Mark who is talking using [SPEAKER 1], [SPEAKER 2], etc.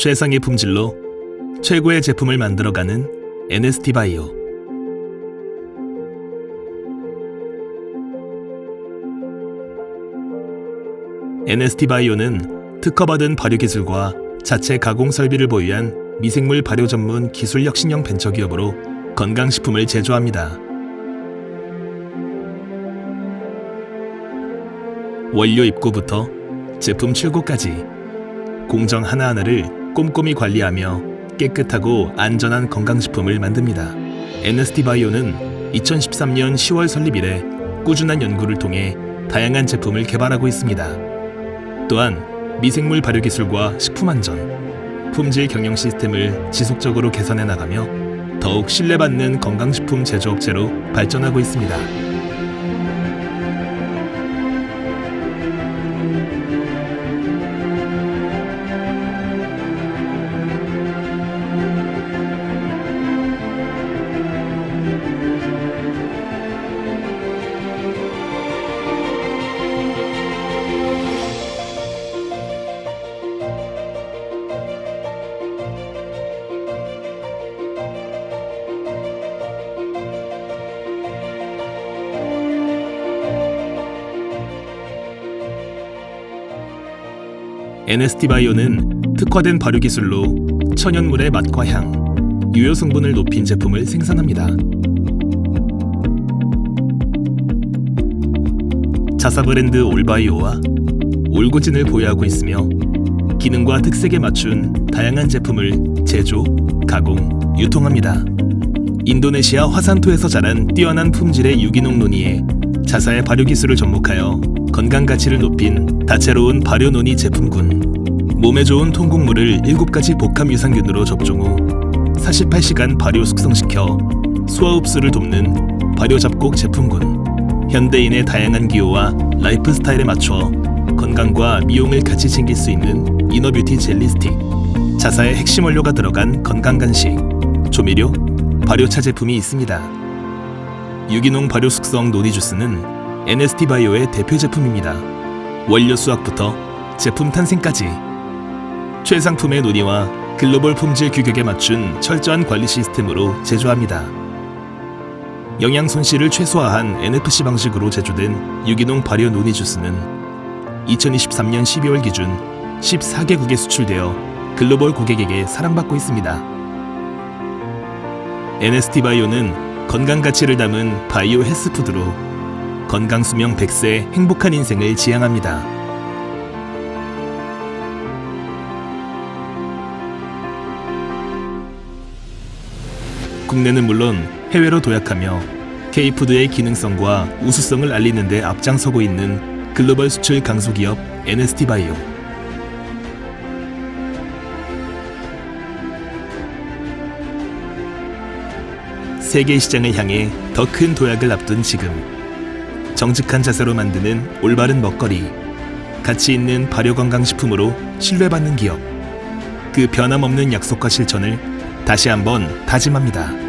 [SPEAKER 1] 최상의 품질로 최고의 제품을 만들어가는 NST 바이오. NST 바이오는 특허받은 발효 기술과 자체 가공 설비를 보유한 미생물 발효 전문 기술 혁신형 벤처 기업으로 건강식품을 제조합니다. 원료 입고부터 제품 출고까지 공정 하나하나를 꼼꼼히 관리하며 깨끗하고 안전한 건강식품을 만듭니다. NST 바이오는 2013년 10월 설립 이래 꾸준한 연구를 통해 다양한 제품을 개발하고 있습니다. 또한 미생물 발효 기술과 식품 안전, 품질 경영 시스템을 지속적으로 개선해 나가며 더욱 신뢰받는 건강식품 제조업체로 발전하고 있습니다. NST 바이오는 특화된 발효 기술로 천연물의 맛과 향, 유효 성분을 높인 제품을 생산합니다. 자사 브랜드 올바이오와 올고진을 보유하고 있으며 기능과 특색에 맞춘 다양한 제품을 제조, 가공, 유통합니다. 인도네시아 화산토에서 자란 뛰어난 품질의 유기농 논이에 자사의 발효 기술을 접목하여 건강 가치를 높인 다채로운 발효 논이 제품군. 몸에 좋은 통곡물을 7가지 복합 유산균으로 접종 후 48시간 발효 숙성시켜 소화 흡수를 돕는 발효 잡곡 제품군. 현대인의 다양한 기호와 라이프 스타일에 맞춰 건강과 미용을 같이 챙길 수 있는 이너뷰티 젤리 스틱. 자사의 핵심 원료가 들어간 건강 간식, 조미료, 발효차 제품이 있습니다. 유기농 발효 숙성 노니 주스는 NST 바이오의 대표 제품입니다. 원료 수확부터 제품 탄생까지 최상품의 논의와 글로벌 품질 규격에 맞춘 철저한 관리 시스템으로 제조합니다. 영양 손실을 최소화한 NFC 방식으로 제조된 유기농 발효 노니 주스는 2023년 12월 기준 14개국에 수출되어 글로벌 고객에게 사랑받고 있습니다. NST 바이오는 건강 가치를 담은 바이오 헬스푸드로 건강 수명 100세 행복한 인생을 지향합니다. 국내는 물론 해외로 도약하며 K푸드의 기능성과 우수성을 알리는 데 앞장서고 있는 글로벌 수출 강소기업 NST 바이오. 세계 시장을 향해 더 큰 도약을 앞둔 지금 정직한 자세로 만드는 올바른 먹거리 가치 있는 발효 건강 식품으로 신뢰받는 기업 그 변함없는 약속과 실천을 다시 한번 다짐합니다.